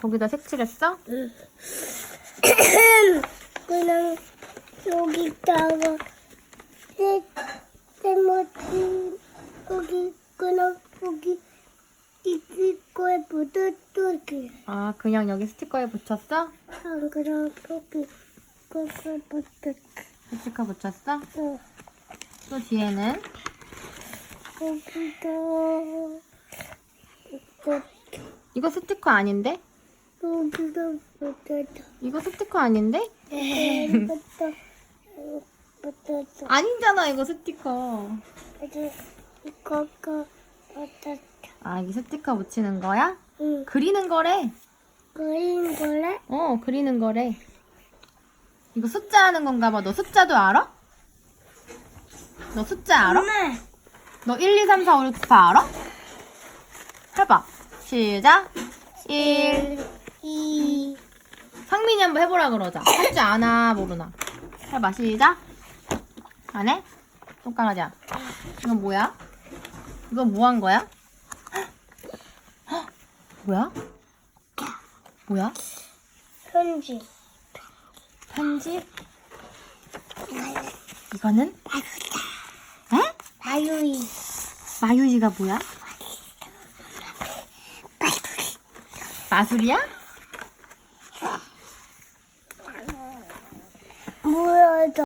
거기다 색칠했어? 그냥 여기다가 세 세모지 여기 그냥 여기 이거에 묻어둘게. 아, 그냥 여기 스티커에 붙였어? 안 그럼 여기 거기에 묻어둘게. 스티커 붙였어? 어, 또 뒤에는? 여기다 이거 이거 스티커 아닌데? 이거 스티커 아닌데? 아니잖아, 이거 스티커. 아, 이게 스티커 붙이는 거야? 응. 그리는 거래. 그린 거래? 어, 그리는 거래. 이거 숫자 하는 건가 봐. 너 숫자도 알아? 너 숫자 알아? 엄마. 너 1, 2, 3, 4, 5, 6, 7, 8 알아? 해봐. 시작. 1. 이. 상민이 한번 해보라 그러자. 할 줄 아나, 모르나. 해봐. 시작. 안 해? 손가락이야. 이건 뭐야? 이건 뭐 한 거야? 헉! 뭐야? 뭐야? 편지. 편지? 이거는? 에? 마유이. 마유이가 뭐야? 마술이야? 뭐야, 저.